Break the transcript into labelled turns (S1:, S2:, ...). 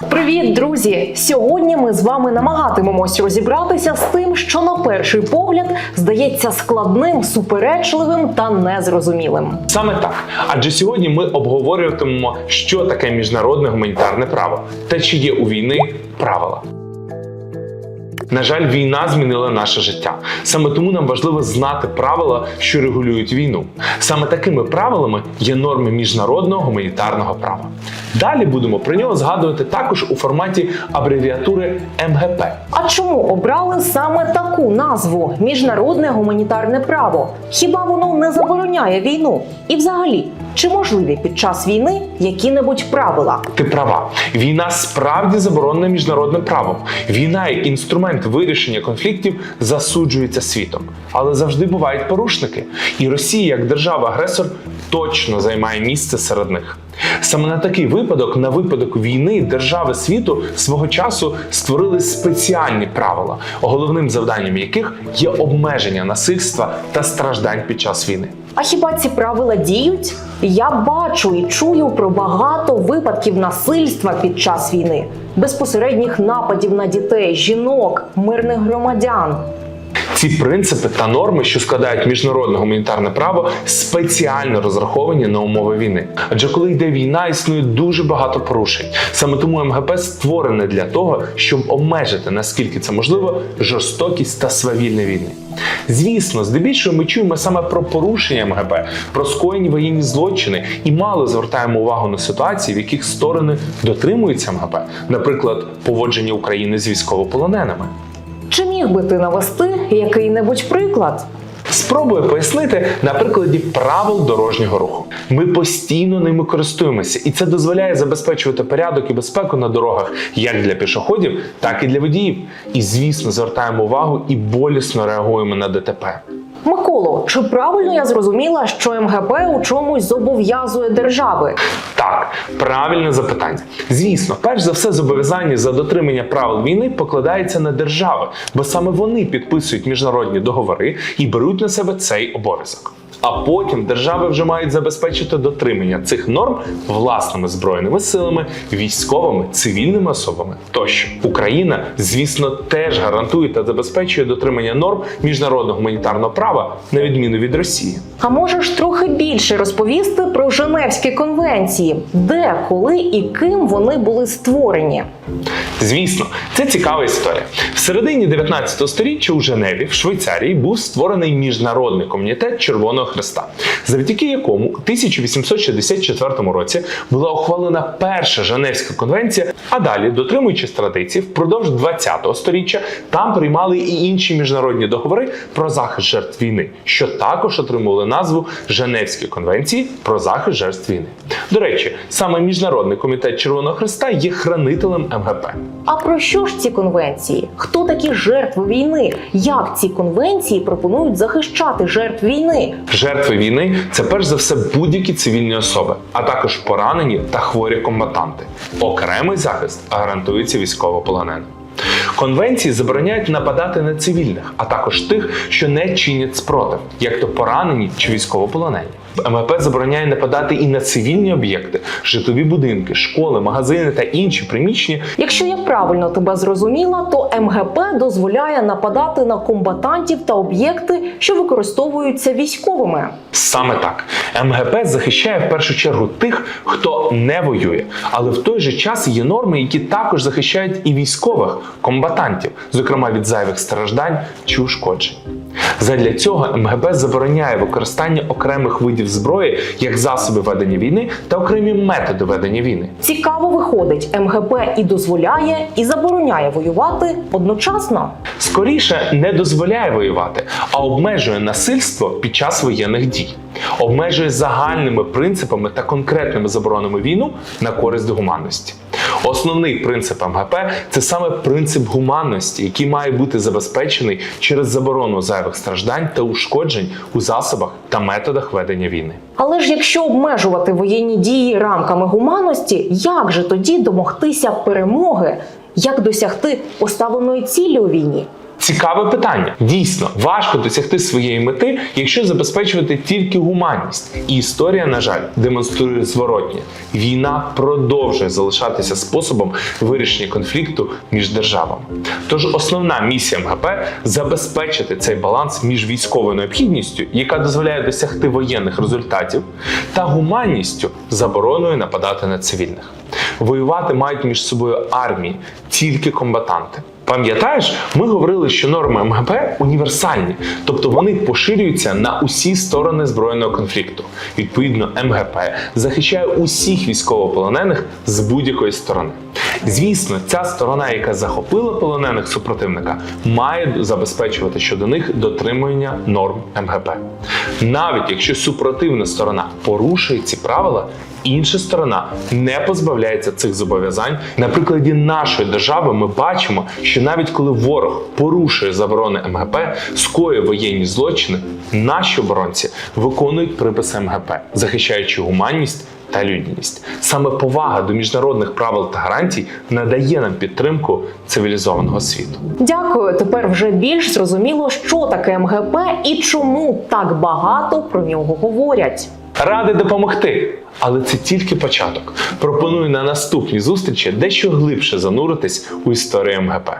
S1: Привіт, друзі! Сьогодні ми з вами намагатимемось розібратися з тим, що на перший погляд здається складним, суперечливим та незрозумілим.
S2: Саме так. Адже сьогодні ми обговорюватимемо, що таке міжнародне гуманітарне право та чи є у війни правила. На жаль, війна змінила наше життя. Саме тому нам важливо знати правила, що регулюють війну. Саме такими правилами є норми міжнародного гуманітарного права. Далі будемо про нього згадувати також у форматі абревіатури МГП.
S1: А чому обрали саме таку назву міжнародне гуманітарне право? Хіба воно не забороняє війну? І взагалі, чи можливі під час війни які-небудь правила?
S2: Ти права. Війна справді заборонена міжнародним правом. Війна як інструмент вирішення конфліктів засуджується світом. Але завжди бувають порушники. І Росія, як держава-агресор, точно займає місце серед них. Саме на такий випадок, на випадок війни, держави світу свого часу створили спеціальні правила, головним завданням яких є обмеження насильства та страждань під час війни.
S1: А хіба ці правила діють? Я бачу і чую про багато випадків насильства під час війни, безпосередніх нападів на дітей, жінок, мирних громадян.
S2: Ці принципи та норми, що складають міжнародне гуманітарне право, спеціально розраховані на умови війни. Адже коли йде війна, існує дуже багато порушень. Саме тому МГП створене для того, щоб обмежити наскільки це можливо жорстокість та свавільне війни. Звісно, здебільшого ми чуємо саме про порушення МГП, про скоєні воєнні злочини і мало звертаємо увагу на ситуації, в яких сторони дотримуються МГП, наприклад, поводження України з військовополоненими.
S1: Чи міг би ти навести який-небудь приклад?
S2: Спробую пояснити на прикладі правил дорожнього руху. Ми постійно ними користуємося, і це дозволяє забезпечувати порядок і безпеку на дорогах як для пішоходів, так і для водіїв. І звісно, звертаємо увагу і болісно реагуємо на ДТП.
S1: Миколо, чи правильно я зрозуміла, що МГП у чомусь зобов'язує держави?
S2: Так, правильне запитання. Звісно, перш за все, зобов'язання за дотримання правил війни покладається на держави, бо саме вони підписують міжнародні договори і беруть на себе цей обов'язок. А потім держави вже мають забезпечити дотримання цих норм власними збройними силами, військовими, цивільними особами тощо. Україна, звісно, теж гарантує та забезпечує дотримання норм міжнародного гуманітарного права на відміну від Росії.
S1: А можеш трохи більше розповісти про Женевські конвенції, де, коли і ким вони були створені?
S2: Звісно, це цікава історія. В середині 19 століття у Женеві, в Швейцарії, був створений міжнародний комітет Червоного Хреста, завдяки якому у 1864 році була ухвалена перша Женевська конвенція. А далі, дотримуючись традицій, впродовж 20 століття там приймали і інші міжнародні договори про захист жертв війни, що також отримували назву Женевські конвенції про захист жертв війни. До речі, саме міжнародний комітет Червоного Хреста є хранителем МГП.
S1: А про що ж ці конвенції? Хто такі жертви війни? Як ці конвенції пропонують захищати жертв війни?
S2: Жертви війни це перш за все будь-які цивільні особи, а також поранені та хворі комбатанти. Окремий захист гарантується військовополоненим. Конвенції забороняють нападати на цивільних, а також тих, що не чинять спротив, як то поранені чи військовополонені. МП забороняє нападати і на цивільні об'єкти, житлові будинки, школи, магазини та інші приміщення,
S1: Якщо я правильно тебе зрозуміла, то МГП дозволяє нападати на комбатантів та об'єкти, що використовуються військовими.
S2: Саме так МГП захищає в першу чергу тих, хто не воює, але в той же час є норми, які також захищають і військових комбатантів, зокрема від зайвих страждань чи ушкоджень. Задля цього МГП забороняє використання окремих видів зброї як засоби ведення війни та окремі методи ведення війни.
S1: Цікаво виходить, МГП і дозволяє, і забороняє воювати одночасно.
S2: Скоріше не дозволяє воювати, а обмежує насильство під час воєнних дій, обмежує загальними принципами та конкретними заборонами війну на користь гуманності. Основний принцип МГП це саме принцип гуманності, який має бути забезпечений через заборону зайвих страждань та ушкоджень у засобах та методах ведення війни.
S1: Але ж якщо обмежувати воєнні дії рамками гуманності, як же тоді домогтися перемоги? Як досягти поставленої цілі у війні?
S2: Цікаве питання. Дійсно, важко досягти своєї мети, якщо забезпечувати тільки гуманність. І історія, на жаль, демонструє зворотнє. Війна продовжує залишатися способом вирішення конфлікту між державами. Тож основна місія МГП забезпечити цей баланс між військовою необхідністю, яка дозволяє досягти воєнних результатів, та гуманністю, забороною нападати на цивільних. Воювати мають між собою армії, тільки комбатанти. Пам'ятаєш, ми говорили, що норми МГП універсальні, тобто вони поширюються на усі сторони збройного конфлікту. Відповідно, МГП захищає усіх військовополонених з будь-якої сторони. Звісно, ця сторона, яка захопила полонених супротивника, має забезпечувати щодо них дотримання норм МГП. Навіть якщо супротивна сторона порушує ці правила, інша сторона не позбавляється цих зобов'язань. На прикладі нашої держави ми бачимо, що навіть коли ворог порушує заборони МГП, скоює воєнні злочини, наші оборонці виконують приписи МГП, захищаючи гуманність та людяність. Саме повага до міжнародних правил та гарантій надає нам підтримку цивілізованого світу.
S1: Дякую. Тепер вже більш зрозуміло, що таке МГП і чому так багато про нього говорять.
S2: Радий допомогти, але це тільки початок. Пропоную на наступній зустрічі дещо глибше зануритись у історію МГП.